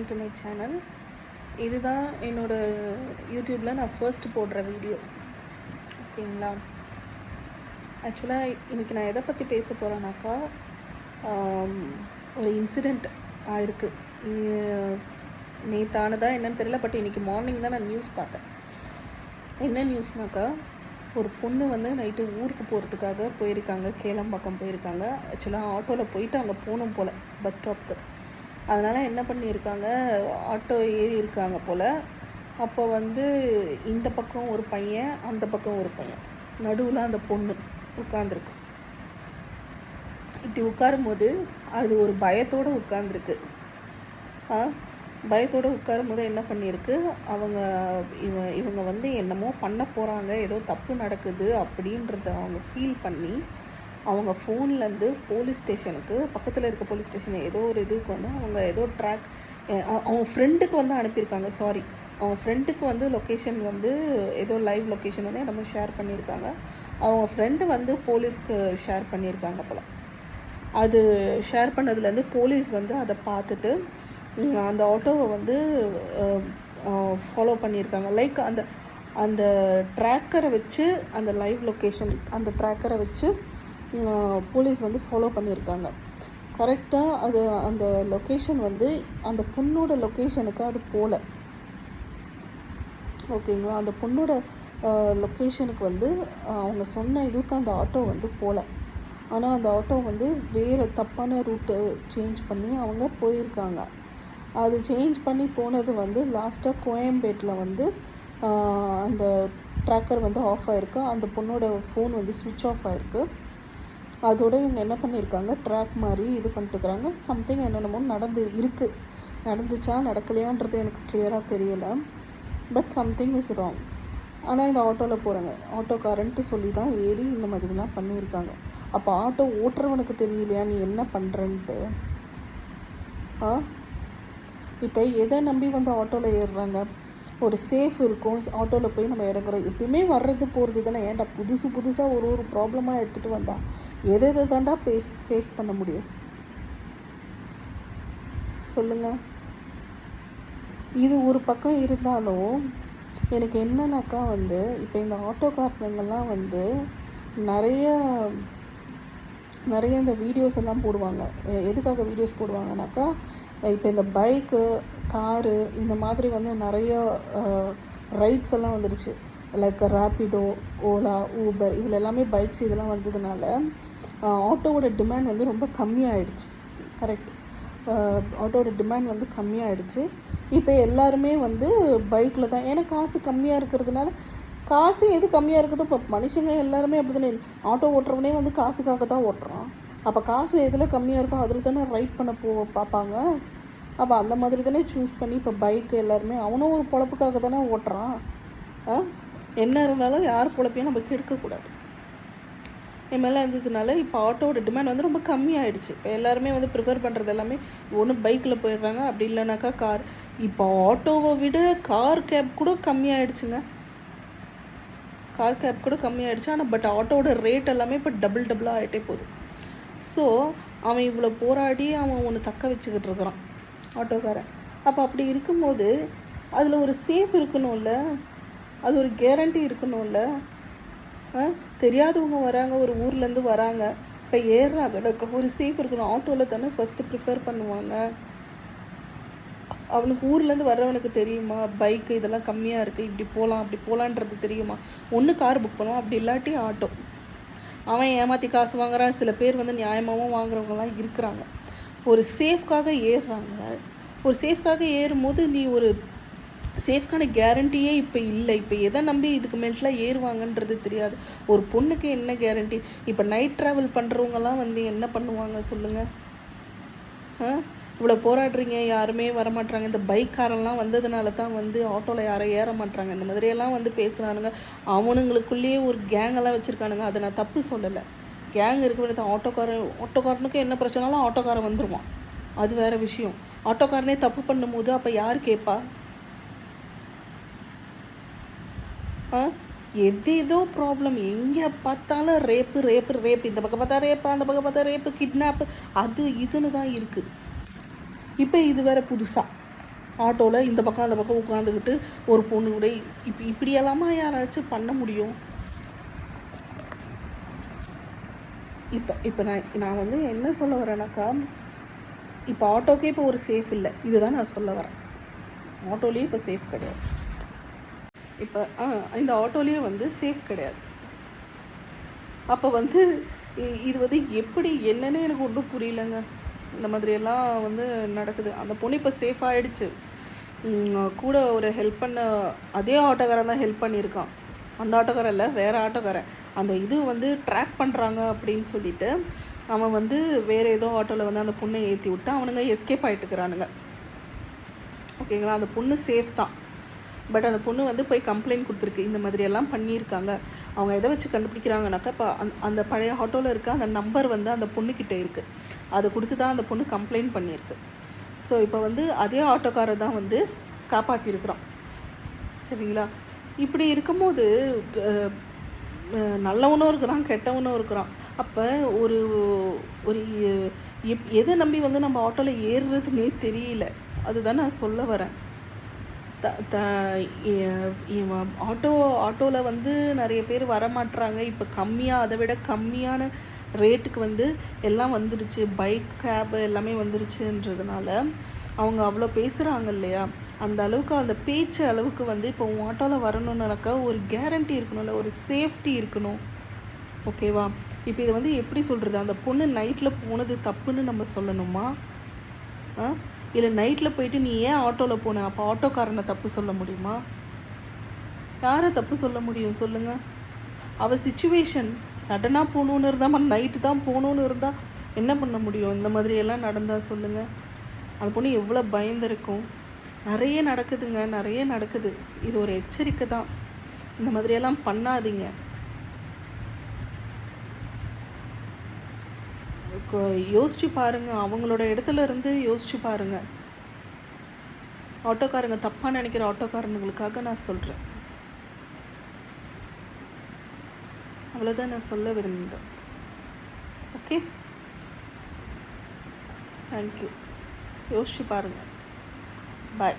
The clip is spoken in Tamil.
வெல்கம் டு மை சேனல் இதுதான் என்னோட யூடியூப்பில் நான் ஃபர்ஸ்ட் போடுற வீடியோ ஓகேங்களா? ஆக்சுவலாக இன்றைக்கி நான் எதை பற்றி பேச போகிறேன்னாக்கா ஒரு இன்சிடெண்ட் ஆயிருக்கு. நேத்தானதா என்னன்னு தெரியல பட் இன்றைக்கி மார்னிங் தான் நான் நியூஸ் பார்த்தேன். என்ன நியூஸ்னாக்கா ஒரு பொண்ணு வந்து நைட்டு ஊருக்கு போகிறதுக்காக போயிருக்காங்க கேளம்பாக்கம் போயிருக்காங்க. ஆக்சுவலாக ஆட்டோவில் போயிட்டு அங்கே போகணும் போல் பஸ் ஸ்டாப்க்கு அதனால் என்ன பண்ணியிருக்காங்க? ஆட்டோ ஏறி இருக்காங்க போல். அப்போ வந்து இந்த பக்கம் ஒரு பையன் அந்த பக்கம் ஒரு பையன். நடுவில் அந்த பொண்ணு உட்காந்துருக்கு இப்படி உட்காரும்போது அது ஒரு பயத்தோடு உட்காந்துருக்கு ஆ? பயத்தோடு உட்காரும் போது என்ன பண்ணியிருக்கு? அவங்க இவ இவங்க வந்து என்னமோ பண்ண போகிறாங்க ஏதோ தப்பு நடக்குது அப்படின்றத அவங்க ஃபீல் பண்ணி அவங்க ஃபோன்லேருந்து போலீஸ் ஸ்டேஷனுக்கு பக்கத்தில் இருக்க போலீஸ் ஸ்டேஷன் ஏதோ ஒரு இதுக்கு வந்து அவங்க ஏதோ ட்ராக் அவங்க ஃப்ரெண்டுக்கு வந்து அனுப்பியிருக்காங்க சாரி அவங்க ஃப்ரெண்டுக்கு வந்து லொக்கேஷன் வந்து ஏதோ லைவ் லொக்கேஷன் வந்து நம்ம ஷேர் பண்ணியிருக்காங்க. அவங்க ஃப்ரெண்டு வந்து போலீஸ்க்கு ஷேர் பண்ணியிருக்காங்க போல். அது ஷேர் பண்ணதுலேருந்து போலீஸ் வந்து அதை பார்த்துட்டு அந்த ஆட்டோவை வந்து ஃபாலோ பண்ணியிருக்காங்க. லைக் அந்த அந்த ட்ராக்கரை வச்சு அந்த லைவ் லொக்கேஷன் அந்த ட்ராக்கரை வச்சு போலீஸ் வந்து ஃபாலோ பண்ணியிருக்காங்க. கரெக்டாக அது அந்த லொக்கேஷன் வந்து அந்த பொண்ணோட லொக்கேஷனுக்கு அது போகல ஓகேங்களா அந்த பொண்ணோட லொக்கேஷனுக்கு வந்து அவங்க சொன்ன இதுக்கு அந்த ஆட்டோ வந்து போகல ஆனால் அந்த ஆட்டோ வந்து வேறு தப்பான ரூட்டை சேஞ்ச் பண்ணி அவங்க போயிருக்காங்க. அது சேஞ்ச் பண்ணி போனது வந்து லாஸ்ட்டாக கோயம்பேட்டில் வந்து அந்த ட்ராக்கர் வந்து ஆஃப் ஆகிருக்கு அந்த பொண்ணோட ஃபோன் வந்து சுவிட்ச் ஆஃப் ஆகிருக்கு அதோட இவங்க என்ன பண்ணியிருக்காங்க ட்ராக் மாதிரி இது பண்ணிட்டுக்கிறாங்க சம்திங் என்னென்னமோ நடந்து இருக்குது நடந்துச்சா? நடக்கலையான்றது எனக்கு கிளியராக தெரியலை. பட் சம்திங் இஸ் ராங் ஆனால் இந்த ஆட்டோவில் போகிறாங்க ஆட்டோக்காரன்ட்டு சொல்லி தான் ஏறி இந்த மாதிரிலாம் பண்ணியிருக்காங்க. அப்போ ஆட்டோ ஓட்டுறவனுக்கு தெரியலையா? நீ என்ன பண்ணுறன்ட்டு ஆ? இப்போ எதை நம்பி வந்து ஆட்டோவில் ஏறுறாங்க? ஒரு சேஃப் இருக்கும். ஆட்டோவில் போய் நம்ம இறங்குறோம். எப்பயுமே வர்றது போகிறது தானே. ஏன்டா புதுசு புதுசாக ஒரு ஒரு ப்ராப்ளமாக எடுத்துகிட்டு வந்தான் எது எதை தாண்டா ஃபேஸ் ஃபேஸ் பண்ண முடியும்? சொல்லுங்கள் இது ஒரு பக்கம் இருந்தாலும் எனக்கு என்னன்னாக்கா வந்து இப்போ இந்த ஆட்டோக்காரனுங்கெல்லாம் வந்து நிறைய நிறைய இந்த வீடியோஸ் எல்லாம் போடுவாங்க. எதுக்காக வீடியோஸ் போடுவாங்கனாக்கா இப்போ இந்த பைக்கு காரு இந்த மாதிரி வந்து நிறைய ரைட்ஸ் எல்லாம் வந்துடுச்சு லைக் ரேப்பிடோ ஓலா ஊபர் இதில் எல்லாமே பைக்ஸ் இதெல்லாம் வந்ததுனால ஆட்டோவோட டிமாண்ட் வந்து ரொம்ப கம்மியாயிடுச்சு. கரெக்ட் ஆட்டோவோட டிமாண்ட் வந்து கம்மியாயிடுச்சு. இப்போ எல்லாருமே வந்து பைக்கில் தான். ஏன்னா காசு கம்மியாக இருக்கிறதுனால காசு எது கம்மியாக இருக்குதோ இப்போ மனுஷங்க எல்லாருமே அப்படி தானே ஆட்டோ ஓட்டுறவனே வந்து காசுக்காக தான் ஓட்டுறான். அப்போ காசு எதில் கம்மியாக இருக்கோ அதில் தானே ரைட் பண்ண போ பார்ப்பாங்க. அப்போ அந்த மாதிரி தானே சூஸ் பண்ணி இப்போ பைக்கு எல்லாருமே அவனும் ஒரு பொழப்புக்காக தானே ஓட்டுறான். என்ன இருந்தாலும் யார் பொழப்பையும் நம்ம கெடுக்கக்கூடாது மேலே இருந்ததுனால இப்போ ஆட்டோட டிமாண்ட் வந்து ரொம்ப கம்மியாயிடுச்சு. இப்போ எல்லாருமே வந்து ப்ரிஃபர் பண்ணுறது எல்லாமே ஒன்று பைக்கில் போயிடுறாங்க அப்படி இல்லைனாக்கா கார் இப்போ ஆட்டோவை விட கார் கேப் கூட கம்மியாயிடுச்சுங்க. கார் கேப் கூட கம்மியாயிடுச்சு. ஆனால் பட் ஆட்டோவோட ரேட் எல்லாமே இப்போ டபுள் டபுளாக ஆகிட்டே போகுது. ஸோ அவன் இவ்வளோ போராடி அவன் ஒன்று தக்க வச்சுக்கிட்டு இருக்கிறான் ஆட்டோக்காரன். அப்போ அப்படி இருக்கும்போது அதில் ஒரு சேஃப் இருக்கணும்ல? அது ஒரு கேரண்டி இருக்கணும்ல? தெரியாதவங்க வராங்க ஒரு ஊர்லேருந்து வராங்க. இப்போ ஏறுறாங்க. ஒரு சேஃப் இருக்கணும். ஆட்டோவில் தானே ஃபஸ்ட்டு ப்ரிஃபர் பண்ணுவாங்க. அவனுக்கு ஊர்லேருந்து வர்றவனுக்கு தெரியுமா? பைக்கு இதெல்லாம் கம்மியாக இருக்குது இப்படி போகலாம் அப்படி போகலான்றது தெரியுமா? ஒன்று கார் புக் பண்ணுவான். அப்படி இல்லாட்டி ஆட்டோ. அவன் ஏமாற்றி காசு வாங்குறான். சில பேர் வந்து நியாயமாகவும் வாங்குறவங்கலாம் இருக்கிறாங்க. ஒரு சேஃப்காக ஏறுறாங்க. ஒரு சேஃப்காக ஏறும்போது நீ ஒரு சேஃப்கான கேரண்டியே இப்போ இல்லை. இப்போ எதை நம்பி இதுக்கு மேலாம் ஏறுவாங்கன்றது தெரியாது. ஒரு பொண்ணுக்கு என்ன கேரண்டி இப்போ நைட் ட்ராவல் பண்ணுறவங்கலாம் வந்து என்ன பண்ணுவாங்க சொல்லுங்கள் ஆ? இவ்வளோ போராடுறீங்க யாருமே வரமாட்டாங்க இந்த பைக்காரெல்லாம் வந்ததுனால தான் வந்து ஆட்டோவில் யாரும் ஏற மாட்டாங்க இந்த மாதிரியெல்லாம் வந்து பேசுகிறானுங்க அவனுங்களுக்குள்ளேயே ஒரு கேங்கெல்லாம் வச்சுருக்கானுங்க. அதை நான் தப்பு சொல்லலை. கேங் இருக்க வேண்டியது ஆட்டோக்காரன் ஆட்டோக்காரனுக்கு என்ன பிரச்சனாலும் ஆட்டோக்காரன் வந்துடுவான் அது வேறு விஷயம். ஆட்டோக்காரனே தப்பு பண்ணும்போது அப்போ யார் கேட்பா ஆ எது ஏதோ ப்ராப்ளம் எங்கே பார்த்தாலும் ரேப்பு ரேப்பு ரேப்பு இந்த பக்கம் பார்த்தா ரேப்பு அந்த பக்கம் பார்த்தா ரேப்பு கிட்னாப்பு அது இதுன்னு தான் இருக்குது இப்போ இது வேறு புதுசாக ஆட்டோவில் இந்த பக்கம் அந்த பக்கம் உட்காந்துக்கிட்டு ஒரு பொண்ணு கூட இப்படி இப்படியெல்லாமா யாராச்சும் பண்ண முடியும்? இப்போ இப்போ நான் நான் வந்து என்ன சொல்ல வரேனாக்கா இப்போ ஆட்டோக்கே இப்போ ஒரு சேஃப் இல்லை. இதுதான் நான் சொல்ல வரேன். ஆட்டோலேயே இப்போ சேஃப் கிடையாது. இப்போ ஆ இந்த ஆட்டோலேயே வந்து சேஃப் கிடையாது. அப்போ வந்து இது வந்து எப்படி என்னன்னு எனக்கு ஒன்றும் புரியலங்க. இந்த மாதிரியெல்லாம் வந்து நடக்குது. அந்த பொண்ணு இப்போ சேஃப் ஆகிடுச்சு கூட ஒரு ஹெல்ப் பண்ண அதே ஆட்டோக்காரன் தான் ஹெல்ப் பண்ணியிருக்கான். அந்த ஆட்டோக்காரன் இல்லை வேறு ஆட்டோக்காரன். அந்த இது வந்து ட்ராக் பண்ணுறாங்க அப்படின்னு சொல்லிட்டு அவன் வந்து வேறு ஏதோ ஆட்டோவில் வந்து அந்த பொண்ணை ஏற்றி விட்டு அவனுங்க எஸ்கேப் ஆகிட்டுக்கிறானுங்க ஓகேங்களா? அந்த பொண்ணு சேஃப் தான். பட் அந்த பொண்ணு வந்து போய் கம்ப்ளைண்ட் கொடுத்துருக்கு. இந்த மாதிரி எல்லாம் பண்ணியிருக்காங்க. அவங்க எதை வச்சு கண்டுபிடிக்கிறாங்கனாக்கா இப்போ அந்த அந்த பழைய ஆட்டோவில் இருக்க அந்த நம்பர் வந்து அந்த பொண்ணுக்கிட்ட இருக்குது அதை கொடுத்து தான் அந்த பொண்ணு கம்ப்ளைண்ட் பண்ணியிருக்கு. ஸோ இப்போ வந்து அதே ஆட்டோக்காரர் தான் வந்து காப்பாற்றிருக்கிறோம் சரிங்களா? இப்படி இருக்கும்போது நல்லவனும் இருக்கிறான் கெட்டவனும் இருக்கிறான். அப்போ ஒரு ஒரு எப் எதை நம்பி வந்து நம்ம ஆட்டோவில் ஏறுறதுனே தெரியல. அதுதான் நான் சொல்ல வரேன். த த ஆட்டோ ஆட்டோவில் வந்து நிறைய பேர் வரமாட்டுறாங்க இப்போ கம்மியாக அதை விட கம்மியான ரேட்டுக்கு வந்து எல்லாம் வந்துடுச்சு பைக் கேபு எல்லாமே வந்துருச்சுன்றதுனால அவங்க அவ்வளோ பேசுகிறாங்க இல்லையா? அந்த அளவுக்கு அந்த பேச்சு அளவுக்கு வந்து இப்போ உன் ஆட்டோவில் வரணுன்னாக்கா ஒரு கேரண்டி இருக்கணும்ல ஒரு சேஃப்டி இருக்கணும். ஓகேவா இப்போ இதை வந்து எப்படி சொல்கிறது அந்த பொண்ணு நைட்டில் போனது தப்புன்னு நம்ம சொல்லணுமா? ஆ? இல்லை நைட்டில் போயிட்டு நீ ஏன் ஆட்டோவில் போன? அப்போ ஆட்டோக்காரனை தப்பு சொல்ல முடியுமா? யாரை தப்பு சொல்ல முடியும்? சொல்லுங்கள் அவள் சுச்சுவேஷன் சடனாக போகணுன்னு இருந்தால் நைட்டு தான் போகணுன்னு இருந்தால் என்ன பண்ண முடியும்? இந்த மாதிரியெல்லாம் நடந்தால் சொல்லுங்கள் அந்த பொண்ணு எவ்வளோ பயந்துருக்கும் நிறைய நடக்குதுங்க நிறைய நடக்குது. இது ஒரு எச்சரிக்கை தான். இந்த மாதிரியெல்லாம் பண்ணாதீங்க. யோசித்து யோசிச்சு பாருங்க. அவங்களோட இடத்துல இருந்து யோசிச்சு பாருங்க. ஆட்டோக்காரங்க தப்பாக நினைக்கிற ஆட்டோக்காரனுங்களுக்காக நான் சொல்கிறேன் அவ்வளோதான் நான் சொல்ல விரும்புகிறேன். ஓகே? தேங்க்யூ யோசிச்சு பாருங்கள் பாய்